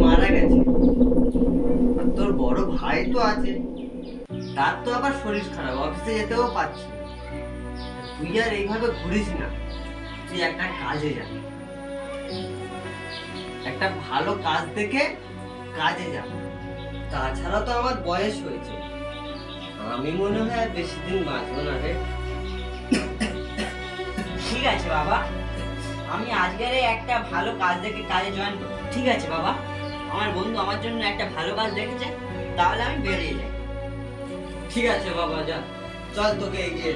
মারা গেছে। তোর বড় ভাই তো আছে। তার তো আবার শরীর খারাপ অফিসে যেতেও পারছি তুই আর এইভাবে ঘুরিস না। তুই একটা কাজে যা। একটা ভালো কাজ দেখে কাজে যা। তাছাড়া তো আমার বয়স হয়েছে। আমি মনে হয় আর বেশি দিন বাঁচবো না রে। ঠিক আছে বাবা। আমি আজকের একটা ভালো কাজ দেখে কাজে জয়েন করব। ঠিক আছে বাবা। আমার বন্ধু আমার জন্য একটা ভালো কাজ দেখেছে, তাহলে আমি বেরিয়ে যাই। ঠিক আছে বাবা, যা। চল তোকে এগিয়ে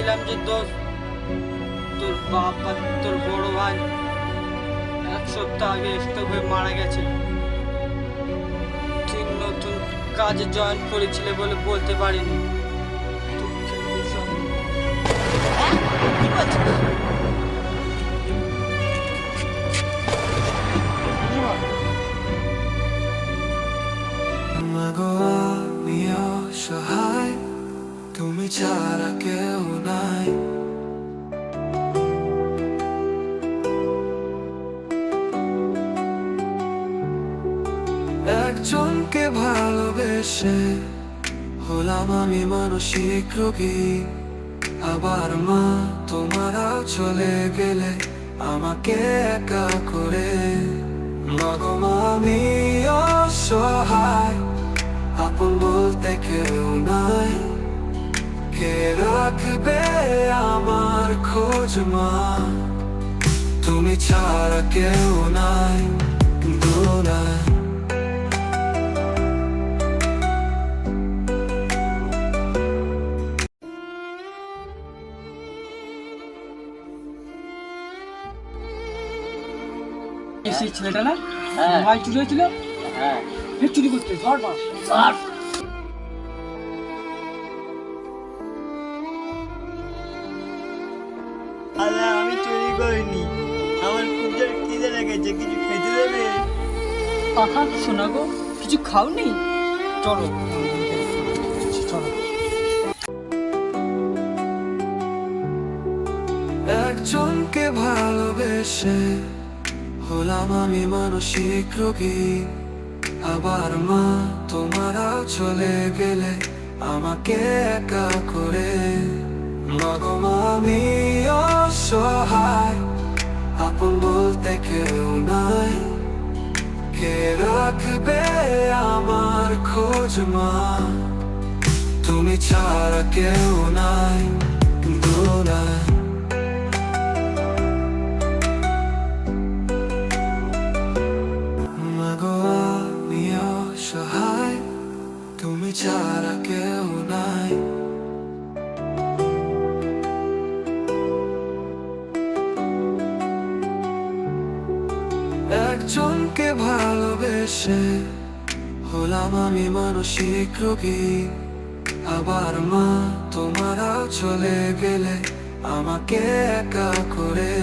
বলছিলাম যে দোষ তোর বাবা তোর বড় ভাই এক সপ্তাহ আগে স্ট্রোক হয়ে মারা গেছে তুই নতুন কাজে জয়েন করেছিলে বলে বলতে পারিনি। হ্যাঁ? কি বলছিস? তুমি ছাড়া কেউ নাই। একজনকে ভালোবেসে হলাম আমি মানসিক রোগী। আবার মা তোমারাও চলে গেলে আমাকে একা করে। আমি অসহায়, আপন বলতে কেউ নাই। কে রাখবে আমার খোঁজ মা? তুমি ছাড়া কেউ নাই এই সেই ছেলেটা না হ্যাঁ। চুরি হয়েছিল? হ্যাঁ। চুরি করতে ধর মা। গো, কিছু খাওনি? চলো। একজনকে ভালোবেসে হলাম আমি মানসিক রোগী। আবার মা তোমারাও চলে গেলে আমাকে একা করে। আমি অসহায়, আপন বলতে কেউ নাই। কে রাখবে আমার খোঁজ মা? তুমি ছাড়া কেউ নাই আমি অসহায় তুমি ছাড়া কেউ নাই। একজনকে ভালোবেসে হলাম আমি মানসিক রোগী। আবার মা, তোমারা চলে গেলে আমাকে একা করে।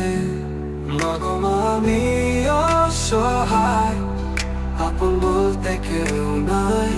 আমি অসহায়। আপন বলতে কেউ নাই।